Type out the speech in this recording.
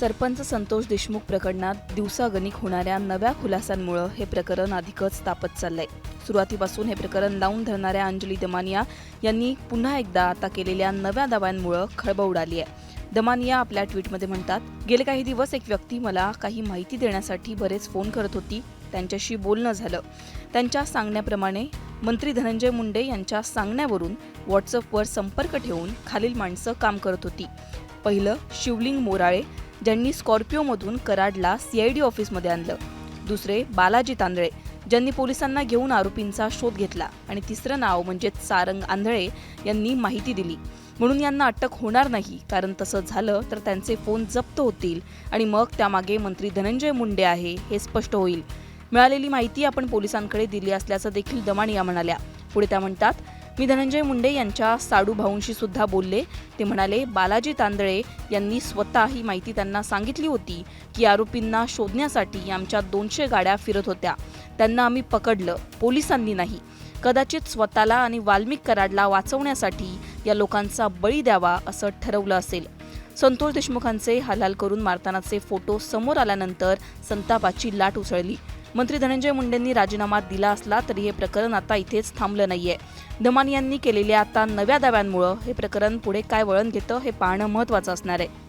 सरपंच संतोष देशमुख प्रकरणात दिवसागणिक होणाऱ्या नव्या खुलासांमुळं हे प्रकरण अधिकच तापत चाललंय. सुरुवातीपासून हे प्रकरण लावून धरणाऱ्या अंजली दमानिया यांनी पुन्हा एकदा आता केलेल्या नव्या दाव्यांमुळं खळबळ उडाली आहे दमानिया आपल्या ट्विटमध्ये म्हणतात गेले काही दिवस एक व्यक्ती मला काही माहिती देण्यासाठी बरेच फोन करत होती. त्यांच्याशी बोलणं झालं. त्यांच्या सांगण्याप्रमाणे मंत्री धनंजय मुंडे यांच्या सांगण्यावरून व्हॉट्सअपवर संपर्क ठेवून खालील माणसं काम करत होती. पहिलं शिवलिंग मोराळे ज्यांनी स्कॉर्पिओमधून कराडला सीआयडी ऑफिसमध्ये आणलं. दुसरे बालाजी तांदळे ज्यांनी पोलिसांना घेऊन आरोपींचा शोध घेतला आणि तिसरं नाव म्हणजे सारंग आंधळे यांनी माहिती दिली. म्हणून यांना अटक होणार नाही कारण तसं झालं तर त्यांचे फोन जप्त होतील आणि मग त्यामागे मंत्री धनंजय मुंडे आहे हे स्पष्ट होईल. मिळालेली माहिती आपण पोलिसांकडे दिली असल्याचं देखील दमानिया म्हणाल्या. पुढे त्या म्हणतात मी धनंजय मुंडे यांच्या साडू भाऊंशी सुद्धा बोलले. ते म्हणाले बालाजी तांदळे यांनी स्वतः ही माहिती त्यांना सांगितली होती की आरोपींना शोधण्यासाठी आमच्या दोनशे गाड्या फिरत होत्या. त्यांना आम्ही पकडलं पोलिसांनी नाही. कदाचित स्वतःला आणि वाल्मिक कराडला वाचवण्यासाठी या लोकांचा बळी द्यावा असं ठरवलं असेल. संतोष देशमुखांचे हालहाल करून मारतानाचे फोटो समोर आल्यानंतर संतापाची लाट उसळली. मंत्री धनंजय मुंडेंनी राजीनामा दिला असला तरी हे प्रकरण आता इथेच थांबलं नाहीये. धमानी यांनी केलेल्या आता नव्या दाव्यांमुळं हे प्रकरण पुढे काय वळण घेतं हे पाहणं महत्त्वाचं असणार आहे.